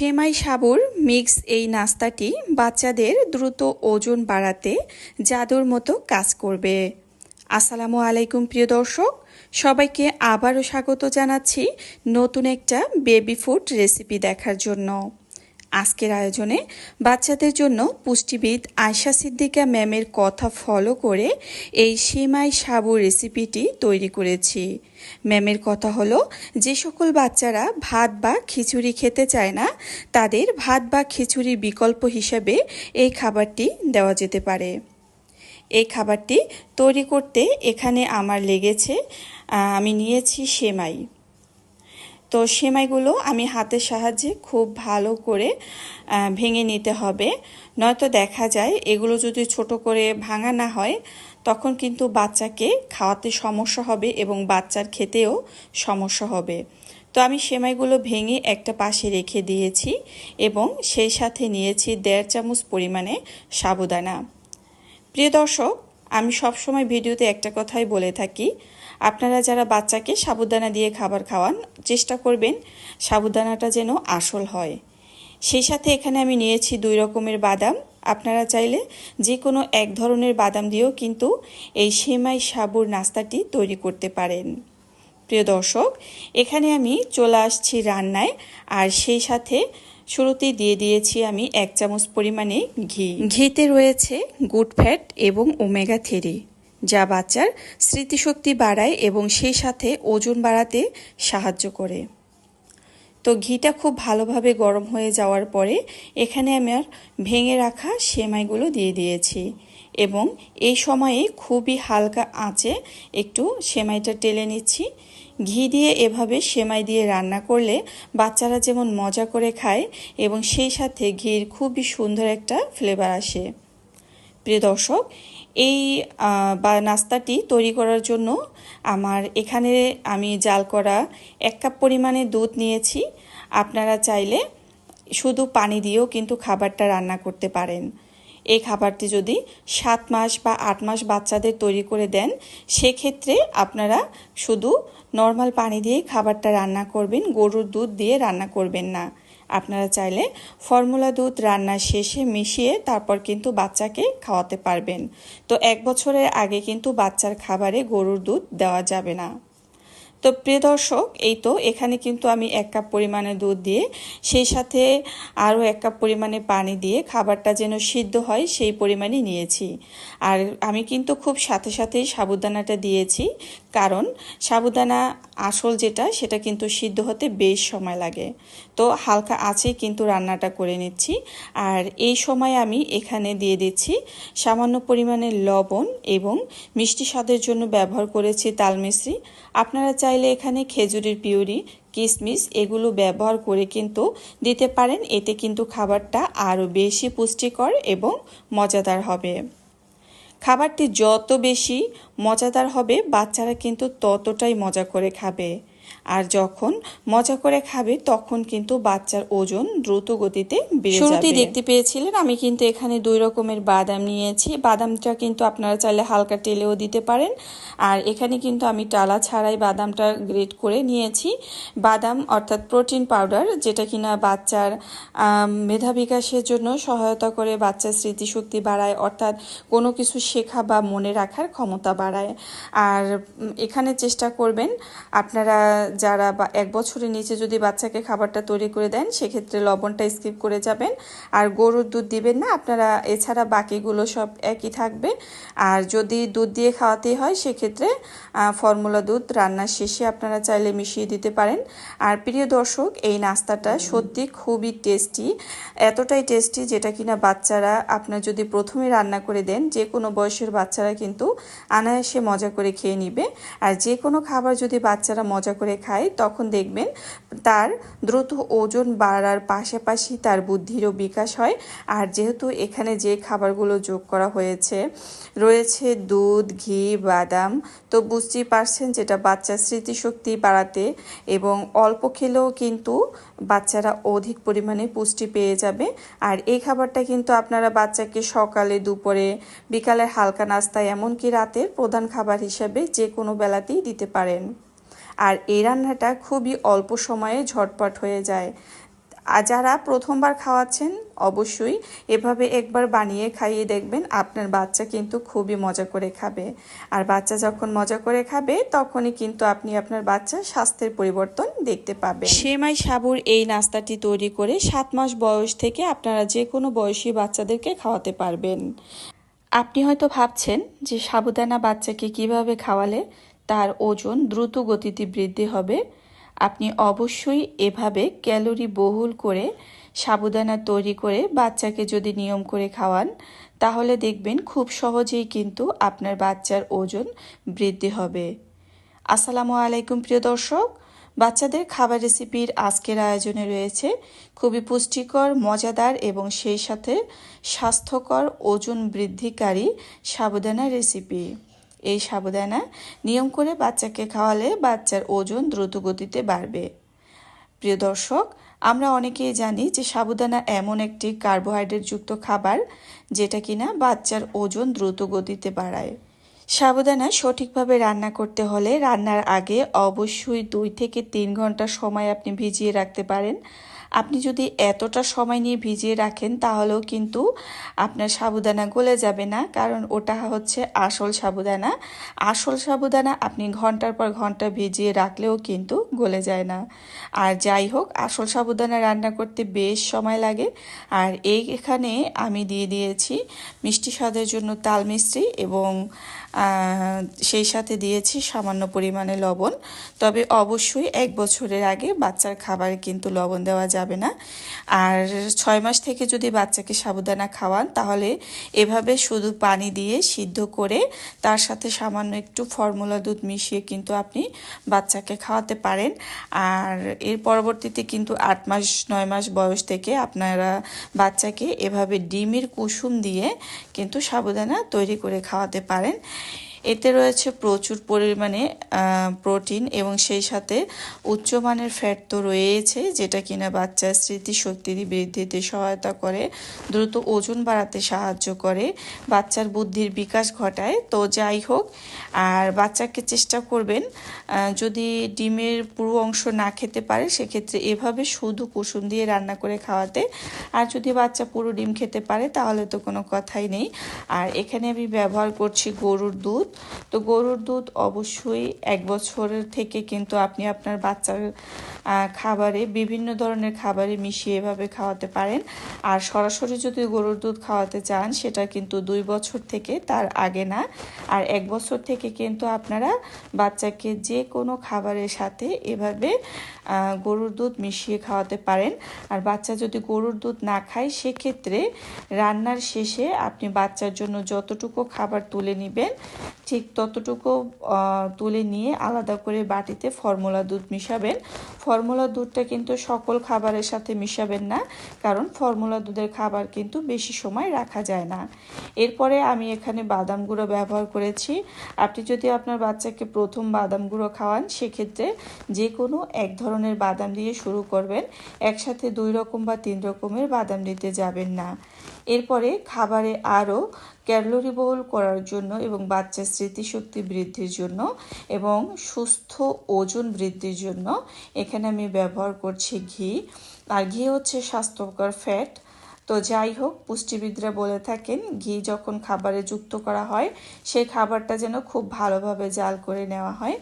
সেমাই সাবুর mix এই নাস্তাটি বাচ্চাদের দ্রুত ওজন বাড়াতে জাদুর মতো কাজ করবে। আসসালামু আলাইকুম, প্রিয় দর্শক। সবাইকে আবারও স্বাগত জানাচ্ছি নতুন একটা বেবি ফুড রেসিপি দেখার জন্য। আজকের আয়োজনে বাচ্চাদের জন্য পুষ্টিবিদ আয়শা সিদ্দিকা ম্যামের কথা ফলো করে এই সেমাই সাবু রেসিপিটি তৈরি করেছি। ম্যামের কথা হলো, যে সকল বাচ্চারা ভাত বা খিচুড়ি খেতে চায় না, তাদের ভাত বা খিচুড়ির বিকল্প হিসেবে এই খাবারটি দেওয়া যেতে পারে। এই খাবারটি তৈরি করতে এখানে আমার লেগেছে আমি নিয়েছি সেমাই। তো সেমাইগুলো আমি হাতের সাহায্যে খুব ভালো করে ভেঙে নিতে হবে। নয়তো দেখা যায় এগুলো যদি ছোট করে ভাঙা না হয়, তখন কিন্তু বাচ্চাকে খাওয়াতে সমস্যা হবে এবং বাচ্চার খেতেও সমস্যা হবে। তো আমি সেমাইগুলো ভেঙে একটা পাশে রেখে দিয়েছি এবং সেই সাথে নিয়েছি দেড় চামচ পরিমাণে সাবুদানা। প্রিয় দর্শক, আমি সবসময় ভিডিওতে একটা কথাই বলে থাকি আপনারা যারা বাচ্চাকে সাবুদানা দিয়ে খাবার খাওয়ান, চেষ্টা করবেন সাবুদানাটা যেন আসল হয়। সেই সাথে এখানে আমি নিয়েছি দুই রকমের বাদাম। আপনারা চাইলে যে কোনো এক ধরনের বাদাম দিয়েও কিন্তু এই সেমাই সাবুর নাস্তাটি তৈরি করতে পারেন। প্রিয় দর্শক, এখানে আমি চলে আসছি রান্নায়, আর সেই সাথে শুরুতেই দিয়ে দিয়েছি আমি এক চামচ পরিমাণে ঘি। ঘিতে রয়েছে গুড ফ্যাট এবং ওমেগা থ্রি। যা বাচ্চার স্মৃতিশক্তি বাড়ায় এবং সেই সাথে ওজন বাড়াতে সাহায্য করে। তো ঘিটা খুব ভালোভাবে গরম হয়ে যাওয়ার পরে এখানে আমার ভেঙে রাখা সেমাইগুলো দিয়ে দিয়েছি এবং এই সময়ে খুবই হালকা আঁচে একটু সেমাইটা টেলে নিচ্ছি। ঘি দিয়ে এভাবে সেমাই দিয়ে রান্না করলে বাচ্চারা যেমন মজা করে খায় এবং সেই সাথে ঘির খুবই সুন্দর একটা ফ্লেভার আসে। প্রিয় দর্শক এই বা নাস্তাটি তৈরি করার জন্য আমার এখানে আমি জাল করা এক কাপ পরিমাণে দুধ নিয়েছি। আপনারা চাইলে শুধু পানি দিয়েও কিন্তু খাবারটা রান্না করতে পারেন। এই খাবারটি যদি সাত মাস বা আট মাস বাচ্চাদের তৈরি করে দেন, সেক্ষেত্রে আপনারা শুধু নর্মাল পানি দিয়েই খাবারটা রান্না করবেন, গরুর দুধ দিয়ে রান্না করবেন না। আপনারা চাইলে ফর্মুলা দুধ রান্নার শেষে মিশিয়ে তারপর কিন্তু বাচ্চাকে খাওয়াতে পারবেন। তো এক বছরের আগে কিন্তু বাচ্চার খাবারে গরুর দুধ দেওয়া যাবে না। তো প্রিয় দর্শক, এই তো এখানে কিন্তু আমি এক কাপ পরিমাণে দুধ দিয়ে, সেই সাথে আরও এক কাপ পরিমাণে পানি দিয়ে খাবারটা যেন সিদ্ধ হয়, সেই পরিমাণে নিয়েছি। আর আমি কিন্তু খুব সাথে সাথেই সাবুদানাটা দিয়েছি। কারণ সাবুদানা আসল যেটা, সেটা কিন্তু সিদ্ধ হতে বেশ সময় লাগে। তো হালকা আছে কিন্তু রান্নাটা করে নিচ্ছি। আর এই সময় আমি এখানে দিয়ে দিচ্ছি সামান্য পরিমাণে লবণ এবং মিষ্টি স্বাদের জন্য ব্যবহার করেছি তালমিশ্রি আপনারা চাইলে এখানে খেজুরের পিউরি কিশমিশ এগুলো ব্যবহার করে কিন্তু দিতে পারেন। এতে কিন্তু খাবারটা আরও বেশি পুষ্টিকর এবং মজাদার হবে। খাবারটি যত বেশি মজাদার হবে বাচ্চারা কিন্তু ততটাই মজা করে খাবে। আর যখন মজা করে খাবে তখন কিন্তু বাচ্চার ওজন দ্রুত গতিতে বেড়ে শুরুতেই দেখতে পেয়েছিলেন আমি কিন্তু এখানে দুই রকমের বাদাম নিয়েছি। বাদামটা কিন্তু আপনারা চাইলে হালকা তেলেও দিতে পারেন। আর এখানে কিন্তু আমি টালা ছাড়াই বাদামটা গ্রেট করে নিয়েছি। বাদাম অর্থাৎ প্রোটিন পাউডার যেটা কিনা বাচ্চার মেধা বিকাশের জন্য সহায়তা করে বাচ্চার স্মৃতিশক্তি বাড়ায় অর্থাৎ কোনো কিছু শেখা বা মনে রাখার ক্ষমতা বাড়ায়। আর এখানে চেষ্টা করবেন আপনারা যারা বা এক বছরের নিচে যদি বাচ্চাকে খাবারটা তৈরি করে দেন, সেক্ষেত্রে লবণটা স্কিপ করে যাবেন। আর গরুর দুধ দিবেন না, আপনারা এছাড়া বাকিগুলো সব একই থাকবে। আর যদি দুধ দিয়ে খাওয়াতেই হয়, সেক্ষেত্রে ফর্মুলা দুধ রান্নার শেষে আপনারা চাইলে মিশিয়ে দিতে পারেন। আর প্রিয় দর্শক, এই নাস্তাটা সত্যি খুবই টেস্টি। এতটাই টেস্টি যেটা কিনা বাচ্চারা, আপনার যদি প্রথমে রান্না করে দেন, যে কোনো বয়সের বাচ্চারা কিন্তু আনায়াসে মজা করে খেয়ে নিবে। আর যে কোনো খাবার যদি বাচ্চারা মজা করে খায় তখন দেখবেন তার দ্রুত ওজন বাড়ার পাশাপাশি তার বুদ্ধিরও বিকাশ হয়। আর যেহেতু এখানে যে খাবারগুলো যোগ করা হয়েছে, রয়েছে দুধ, ঘি, বাদাম, তো বুঝতেই পারছেন যেটা বাচ্চার স্মৃতিশক্তি বাড়াতে এবং অল্প খেলেও কিন্তু বাচ্চারা অধিক পরিমাণে পুষ্টি পেয়ে যাবে। আর এই খাবারটা কিন্তু আপনারা বাচ্চাকে সকালে, দুপুরে বিকালের হালকা নাস্তায়, এমনকি রাতের প্রধান খাবার হিসেবে যে কোনো বেলাতেই দিতে পারেন। আর এই রান্নাটা খুবই অল্প সময়ে ঝটপট হয়ে যায়। আর যারা প্রথমবার খাওয়াচ্ছেন, অবশ্যই এভাবে একবার বানিয়ে খাইয়ে দেখবেন, আপনার বাচ্চা কিন্তু খুবই মজা করে খাবে। আর বাচ্চা যখন মজা করে খাবে, তখনই কিন্তু আপনি আপনার বাচ্চার স্বাস্থ্যের পরিবর্তন দেখতে পাবেন। সেমাই সাবুর এই নাস্তাটি তৈরি করে সাত মাস বয়স থেকে আপনারা যে কোনো বয়সী বাচ্চাদেরকে খাওয়াতে পারবেন। আপনি হয়তো ভাবছেন যে সাবুদানা বাচ্চাকে কীভাবে খাওয়ালে? তার ওজন দ্রুত গতিতে বৃদ্ধি হবে। আপনি অবশ্যই এভাবে ক্যালোরি বহুল করে সাবুদানা তৈরি করে বাচ্চাকে যদি নিয়ম করে খাওয়ান, তাহলে দেখবেন খুব সহজেই কিন্তু আপনার বাচ্চার ওজন বৃদ্ধি হবে। আসসালামু আলাইকুম প্রিয় দর্শক, বাচ্চাদের খাবার রেসিপির আজকের আয়োজনে রয়েছে খুবই পুষ্টিকর, মজাদার এবং সেই সাথে স্বাস্থ্যকর ওজন বৃদ্ধিকারী সাবুদানা রেসিপি। এই সাবুদানা নিয়ম করে বাচ্চাকে খাওয়ালে বাচ্চার ওজন দ্রুত গতিতে বাড়বে। প্রিয় দর্শক, আমরা অনেকেই জানি যে সাবুদানা এমন একটি কার্বোহাইড্রেট যুক্ত খাবার যেটা কিনা বাচ্চার ওজন দ্রুত গতিতে বাড়ায়। সাবুদানা সঠিকভাবে রান্না করতে হলে রান্নার আগে অবশ্যই দুই থেকে তিন ঘণ্টা সময় আপনি ভিজিয়ে রাখতে পারেন। আপনি যদি এতটা সময় নিয়ে ভিজিয়ে রাখেন, তাহলেও কিন্তু আপনার সাবুদানা গলে যাবে না। কারণ ওটা হচ্ছে আসল সাবুদানা। আসল সাবুদানা আপনি ঘণ্টার পর ঘণ্টা ভিজিয়ে রাখলেও কিন্তু গলে যায় না। আর যাই হোক, আসল সাবুদানা রান্না করতে বেশ সময় লাগে। আর এই এখানে আমি দিয়ে দিয়েছি মিষ্টি স্বাদের জন্য তাল মিষ্টি এবং সেই সাথে দিয়েছি সামান্য পরিমাণে লবণ। তবে অবশ্যই এক বছরের আগে বাচ্চার খাবারে কিন্তু লবণ দেওয়া যাবে না। আর ছয় মাস থেকে যদি বাচ্চাকে সাবুদানা খাওয়ান, তাহলে এভাবে শুধু পানি দিয়ে সিদ্ধ করে তার সাথে সামান্য একটু ফর্মুলা দুধ মিশিয়ে কিন্তু আপনি বাচ্চাকে খাওয়াতে পারেন। আর এর পরবর্তীতে কিন্তু আট মাস, নয় মাস বয়স থেকে আপনারা বাচ্চাকে এভাবে ডিমের কুসুম দিয়ে কিন্তু সাবুদানা তৈরি করে খাওয়াতে পারেন। এতে রয়েছে প্রচুর পরিমাণে প্রোটিন এবং সেই সাথে উচ্চমানের ফ্যাট তো রয়েছে, যেটা কিনা বাচ্চার স্মৃতিশক্তি বৃদ্ধিতে সহায়তা করে, দ্রুত ওজন বাড়াতে সাহায্য করে, বাচ্চার বুদ্ধির বিকাশ ঘটায়। তো যাই হোক, আর বাচ্চাকে চেষ্টা করবেন যদি ডিমের পুরো অংশ না খেতে পারে, সেক্ষেত্রে এভাবে শুধু কুসুম দিয়ে রান্না করে খাওয়াতে, আর যদি বাচ্চা পুরো ডিম খেতে পারে, তাহলে তো কোনো কথাই নেই। আর এখানে আমি ব্যবহার করছি গরুর দুধ তো গরুর দুধ অবশ্যই এক বছরের থেকে কিন্তু আপনি আপনার বাচ্চার খাবারে বিভিন্ন ধরনের খাবারে মিশিয়ে এভাবে খাওয়াতে পারেন। আর সরাসরি যদি গরুর দুধ খাওয়াতে চান, সেটা কিন্তু দুই বছর থেকে তার আগে না। আর এক বছর থেকে কিন্তু আপনারা বাচ্চাকে যে কোনো খাবারের সাথে এভাবে গরুর দুধ মিশিয়ে খাওয়াতে পারেন। আর বাচ্চা যদি গরুর দুধ না খায়, সেক্ষেত্রে রান্নার শেষে আপনি বাচ্চার জন্য যতটুকু খাবার তুলে নেবেন ঠিক ততটুকু তুলে নিয়ে আলাদা করে বাটিতে ফর্মুলা দুধ মিশাবেন। ফর্মুলা দুধটা কিন্তু সকল খাবারের সাথে মিশাবেন না, কারণ ফর্মুলা দুধের খাবার কিন্তু বেশি সময় রাখা যায় না। এরপরে আমি এখানে বাদাম গুঁড়ো ব্যবহার করেছি। আপনি যদি আপনার বাচ্চাকে প্রথম বাদাম গুঁড়ো খাওয়ান, সেক্ষেত্রে যে কোনো এক ধরনের বাদাম দিয়ে শুরু করবেন। একসাথে দুই রকম বা তিন রকমের বাদাম দিতে যাবেন না। এরপরে খাবারে আরও ক্যালোরি বহুল করার জন্য এবং বাচ্চার স্মৃতিশক্তি বৃদ্ধির জন্য এবং সুস্থ ওজন বৃদ্ধির জন্য এখানে আমি ব্যবহার করছি ঘি, আর ঘি হচ্ছে স্বাস্থ্যকর ফ্যাট তো যাই হোক, পুষ্টিবিদরা বলে থাকেন, ঘি যখন খাবারে যুক্ত করা হয়, সেই খাবারটা যেন খুব ভালোভাবে জাল করে নেওয়া হয়।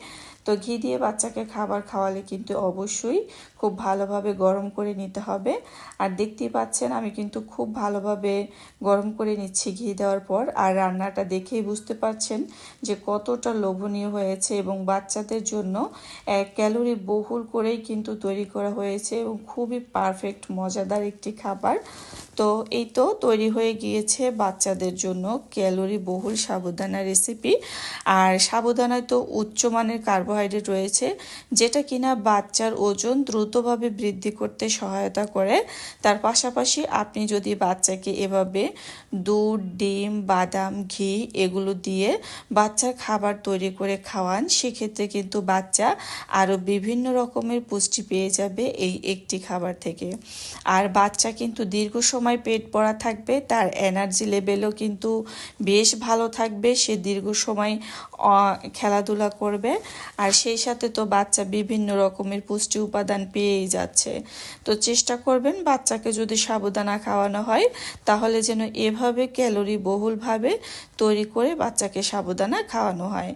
তো ঘি দিয়ে বাচ্চাকে খাবার খাওয়ালে কিন্তু অবশ্যই খুব ভালোভাবে গরম করে নিতে হবে। আর দেখতেই পাচ্ছেন, আমি কিন্তু খুব ভালোভাবে গরম করে নিচ্ছি ঘি দেওয়ার পর। আর রান্নাটা দেখেই বুঝতে পারছেন যে কতটা লোভনীয় হয়েছে এবং বাচ্চাদের জন্য এক ক্যালোরি বহুল করেই কিন্তু তৈরি করা হয়েছে এবং খুবই পারফেক্ট, মজাদার একটি খাবার। তো এই তো তৈরি হয়ে গিয়েছে বাচ্চাদের জন্য ক্যালোরি বহুল সাবুদানা রেসিপি। আর সাবুদানায় তো উচ্চমানের কার্বোহাইড্রেট রয়েছে, যেটা কিনা বাচ্চার ওজন দ্রুতভাবে বৃদ্ধি করতে সহায়তা করে। তার পাশাপাশি আপনি যদি বাচ্চাকে এভাবে দুধ, ডিম, বাদাম, ঘি এগুলো দিয়ে বাচ্চার খাবার তৈরি করে খাওয়ান, সেক্ষেত্রে কিন্তু বাচ্চা আরও বিভিন্ন রকমের পুষ্টি পেয়ে যাবে এই একটি খাবার থেকে। আর বাচ্চা কিন্তু দীর্ঘ সময় সময় পেট পড়া থাকবে, তার এনার্জি লেভেলও কিন্তু বেশ ভালো থাকবে, সে দীর্ঘ সময় খেলাধুলা করবে। আর আর সেই সাথে তো বাচ্চা বিভিন্ন রকমের পুষ্টি উপাদান পেয়েই যাচ্ছে। তো চেষ্টা করবেন বাচ্চাকে যদি সাবুদানা খাওয়ানো হয়, তাহলে যেন এভাবে ক্যালোরি বহুলভাবে তৈরি করে বাচ্চাকে সাবুদানা খাওয়ানো হয়।